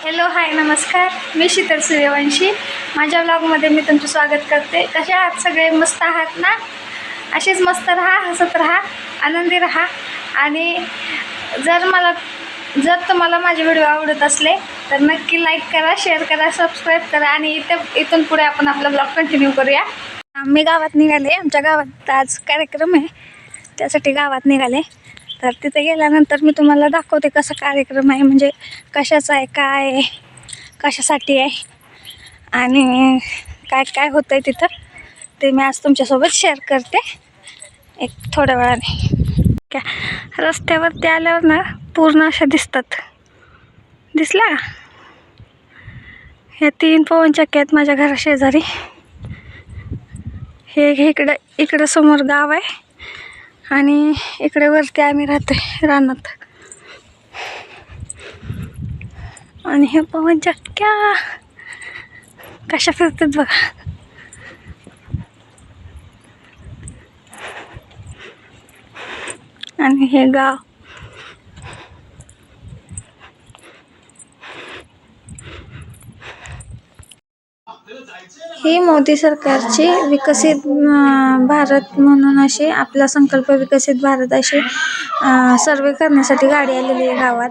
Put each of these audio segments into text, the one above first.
Hello hi नमस्कार. मी शीतल सूर्यवंशी. माझ्या ब्लॉगमध्ये मी तुमचं स्वागत करते. कसे आहात सगळे? मस्त आहात ना? असेच मस्त राहा हसत राहा आनंदी राहा. आणि जर मला जर तुम्हाला माझे व्हिडिओ आवडत असले तर नक्की लाईक करा शेअर करा सबस्क्राईब करा आणि इथं इथून पुढे आपण आपला ब्लॉग कंटिन्यू करूया. मी गावात निघाले. आमच्या गावात आज कार्यक्रम आहे. त्यासाठी गावात निघाले. तर तिथे गेल्यानंतर मी तुम्हाला दाखवते कसा कार्यक्रम आहे म्हणजे कशाचा आहे काय आहे कशासाठी आहे आणि काय काय होतं आहे तिथं ते मी आज तुमच्यासोबत शेअर करते एक थोड्या वेळाने. काय? रस्त्यावरती आल्यावर ना पूर्ण अशा दिसतात. दिसला ह्या तीन पवनचक्क्या आहेत माझ्या घराशेजारी. हे इकडं इकडं समोर गाव आहे. आणि इकडे वरती आम्ही राहतोय रानात. आणि हे पवन जक्क्या कशा फिरतात बघा. आणि हे गाव. ही मोदी सरकारची विकसित भारत म्हणून अशी आपला संकल्प विकसित भारत अशी सर्वे करण्यासाठी गाडी आलेली आहे गावात.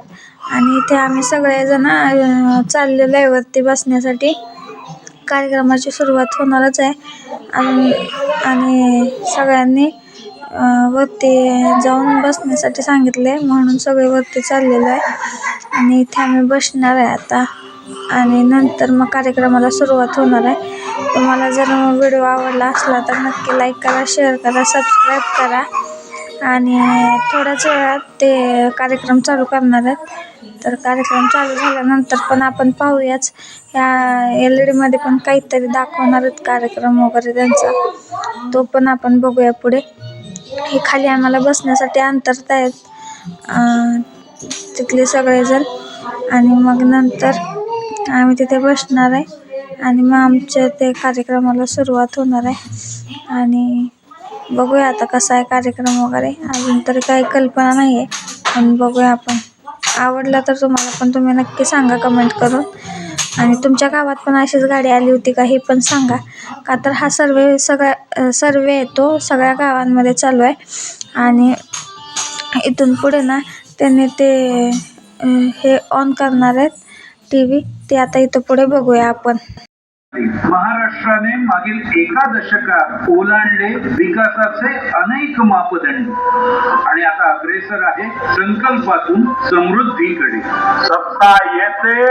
आणि इथे आम्ही सगळेजण चाललेलो आहे वरती बसण्यासाठी. कार्यक्रमाची सुरुवात होणारच आहे. आणि आणि सगळ्यांनी वरती जाऊन बसण्यासाठी सांगितलं आहे म्हणून सगळे वरती चाललेलो आहे. आणि इथे आम्ही बसणार आहे आता. आणि नंतर मग कार्यक्रमाला सुरुवात होणार आहे. तुम्हाला जर व्हिडिओ आवडला असला तर नक्की लाईक करा शेअर करा सबस्क्राईब करा. आणि थोड्याच वेळात ते कार्यक्रम चालू करणार आहेत. तर कार्यक्रम चालू झाल्यानंतर पण आपण पाहूयाच. ह्या एल ई डीमध्ये पण काहीतरी दाखवणार आहेत कार्यक्रम वगैरे त्यांचा. तो पण आपण बघूया पुढे. हे खाली आम्हाला बसण्यासाठी अंतरत आहेत. तिथले सगळेजण. आणि मग नंतर आम्ही तिथे बसणार आहे. आणि मग आमच्या ते कार्यक्रमाला सुरुवात होणार आहे. आणि बघूया आता कसा आहे कार्यक्रम वगैरे. अजून तरी काही कल्पना नाही आहे पण बघूया आपण. आवडला तर तुम्हाला पण तुम्ही नक्की सांगा कमेंट करून. आणि तुमच्या गावात पण अशीच गाडी आली होती का हे पण सांगा. का तर हा सर्वे सगळ्या सर्वे येतो. सगळ्या गावांमध्ये चालू आहे. आणि इथून पुढे ना त्यांनी ते हे ऑन करणार आहेत. टी व्ही ते आता इथं पुढे बघूया आपण. महाराष्ट्राने मागील एका दशकात ओलांडले विकासाचे अनेक मापदंड. आणि आता अग्रेसर आहे संकल्पातून समृद्धीकडे. सत्ता येते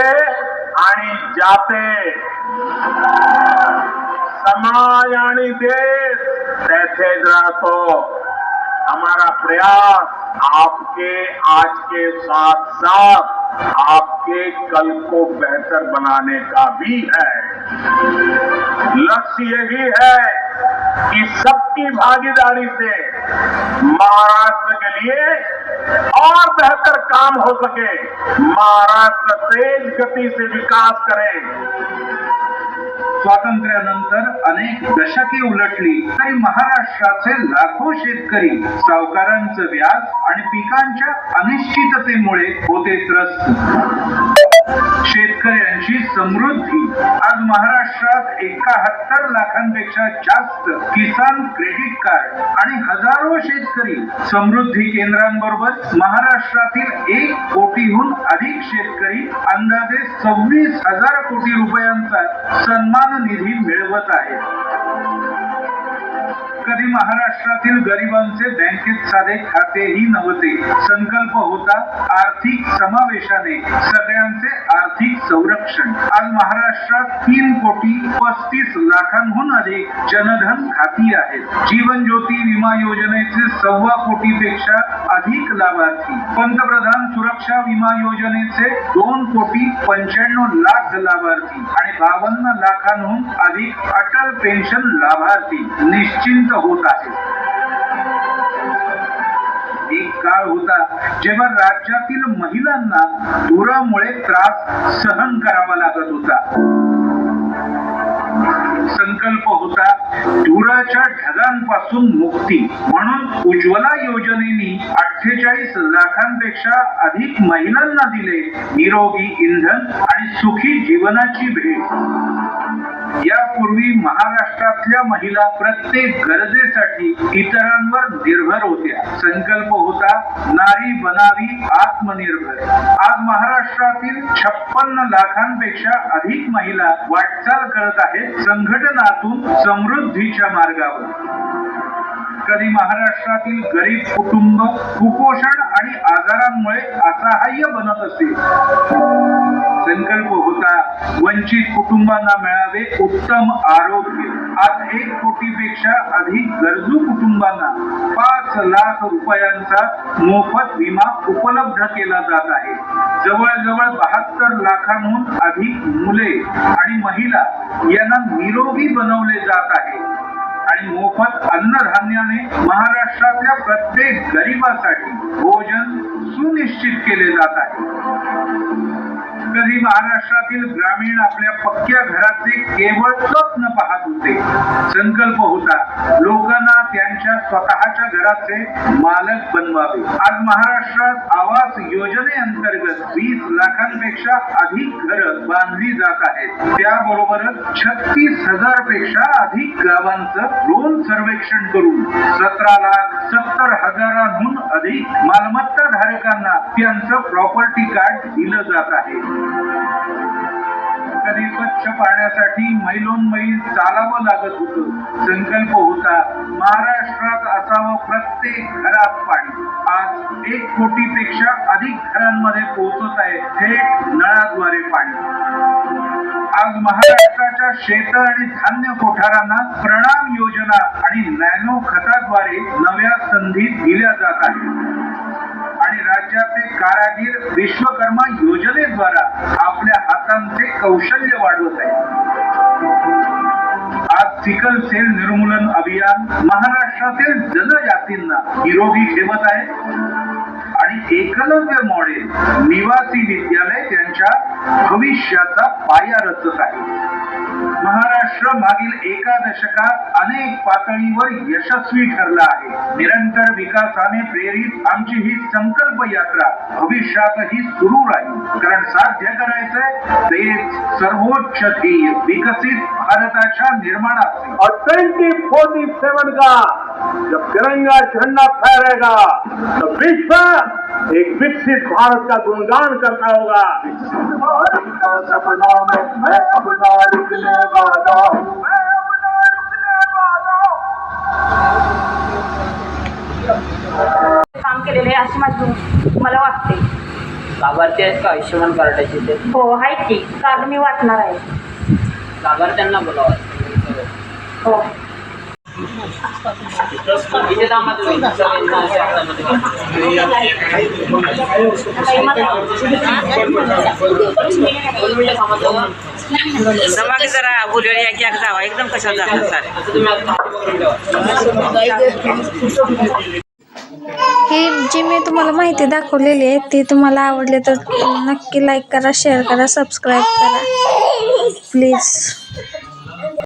आणि जाते. समाज आणि देश तैसेच राहतो. हमारा प्रयास आपके आज के साथ साथ आपके कल को बेहतर बनाने का भी है। लक्ष्य यही है कि सबकी भागीदारी से महाराष्ट्र के लिए और बेहतर काम हो सके। महाराष्ट्र तेज गति से विकास करे। स्वातंत्र्यानंतर अनेक दशके उलटली तरी महाराष्ट्राचे लाखो शेतकरी सावकारांचं व्याज आणि पिकांच्या अनिश्चिततेमुळे होते त्रस्त. समृद्धी. आज महाराष्ट्रात एकाहत्तर लाखांपेक्षा जास्त किसान क्रेडिट कार्ड आणि हजारो शेतकरी समृद्धी केंद्रांबरोबर महाराष्ट्रातील एक कोटीहून अधिक शेतकरी अंदाजे सव्वीस हजार कोटी रुपयांचा सन्मान निधी मिळवत आहेत. कधी महाराष्ट्रातील गरिबांचे बँकेत साधे खातेही नव्हते. संकल्प होता आर्थिक समावेशाने सगळ्यांचे आर्थिक संरक्षण. आज महाराष्ट्रात तीन कोटी पस्तीस लाखांहून अधिक जनधन खाती आहेत. जीवन ज्योती विमा योजनेचे सव्वा कोटी पेक्षा अधिक लाभार्थी. पंतप्रधान सुरक्षा विमा योजनेचे दोन कोटी पंच्याण्णव लाख लाभार्थी आणि बावन्न लाखांहून अधिक अटल पेन्शन लाभार्थी निश्चिंत होत आहेत. एक काळ होता जेव्हा राज्यातील महिलांना धुरामुळे त्रास सहन करावा लागत होता. संकल्प होता धुराच्या ढगांपासून मुक्ती म्हणून उज्ज्वला योजनेनी अठ्ठेचाळीस लाखांपेक्षा अधिक महिलांना दिले निरोगी इंधन आणि सुखी जीवनाची भेट. यापूर्वी महाराष्ट्रातल्या महिला प्रत्येक गरजेसाठी इतरांवर निर्भर होत्या. संकल्प होता नारी बनावी आत्मनिर्भर. आज महाराष्ट्रातील छप्पन्न लाखांपेक्षा अधिक महिला वाटचाल करत आहेत संघटनातून समृद्धीच्या मार्गावर. कधी महाराष्ट्रातील गरीब कुटुंब कुपोषण आणि आजारांमुळे असहाय्य बनत असेल संकल्प होता वंचित कुटुंबांना मिळावे उत्तम आरोग्य. आज एक कोटीपेक्षा अधिक गरजू कुटुंबांना पाच लाख रुपयांचा मोफत विमा उपलब्ध केला जात आहे. जवळजवळ बहात्तर लाखांहून अधिक मुले आणि महिला यांना निरोगी बनवले जात आहे. आणि मोफत अन्नधान्याने महाराष्ट्रातल्या प्रत्येक गरिबासाठी भोजन सुनिश्चित केले जात आहे. कधी महाराष्ट्रातील ग्रामीण आपल्या पक्क्या घराचे केवळ स्वप्न पाहत होते. संकल्प होता लोकांना त्यांच्या स्वतःच्या घराचे मालक बनवावे. आज महाराष्ट्रात आवास योजनेअंतर्गत वीस लाखांपेक्षा अधिक घरं बांधली जात आहेत. त्याबरोबरच छत्तीस हजारपेक्षा अधिक गावांचं ड्रोन सर्वेक्षण करून सतरा लाख सत्तर हजारांहून अधिक मालमत्ता धारकांना त्यांचं प्रॉपर्टी कार्ड दिलं जात आहे. कधी स्वच्छ पाण्यासाठी मैलोनमैल चालावं लागत होत. संकल्प होता महाराष्ट्रात असावं प्रत्येक घरात पाणी. आज एक कोटी पेक्षा अधिक घरांमध्ये पोहोचत आहे थेट नळाद्वारे पाणी. आज महाराष्ट्राच्या शेत आणि धान्य कोठारांना प्रणाम योजना आणि नॅनो खताद्वारे नव्या संधी दिल्या जात आहेत. राज्याचे कारागीर विश्वकर्मा योजनेद्वारा आपल्या हातांचे कौशल्य वाढवत आहे. आज सिकल सेल निर्मूलन अभियान महाराष्ट्रातील जनजातींना निरोगी ठेवत आहे. एकलव्य मॉडेल निवासी विद्यालय त्यांच्या भविष्याचा पाया रचत आहे. महाराष्ट्र मागील एका दशकात अनेक पातळीवर यशस्वी ठरला आहे. निरंतर विकासाने प्रेरित आमची ही संकल्प यात्रा भविष्यातही सुरू राहील. कारण साध्य करायचंय तेच सर्वोच्च ध्येय विकसित भारताच्या निर्माणाचे. और ट्वेंटी फोर्टी सेवन का? जब तिरंगा झंडा फहरेगा तो विश्व एक विकसित भारत का गुणगान करता होगा। भारत का सपना में मैं अपना रुकने वाला हूँ मैं अपना रुकने वाला काम केलेले आहे अशी माझी मला वाटते. लाभार्थी आहेत का आयुष्यमान कार्डाचे ते? हो आहेत की. कार्ड मी वाटणार आहे? लाभार्थ्यांना बोलावा. हो. इथे जरा बुलेट या की एक जावा. एकदम कशाला जातात सारे हे जे मी तुम्हाला माहिती दाखवलेली आहे ती तुम्हाला आवडली तर नक्की लाईक करा शेअर करा सबस्क्राईब करा. प्लीज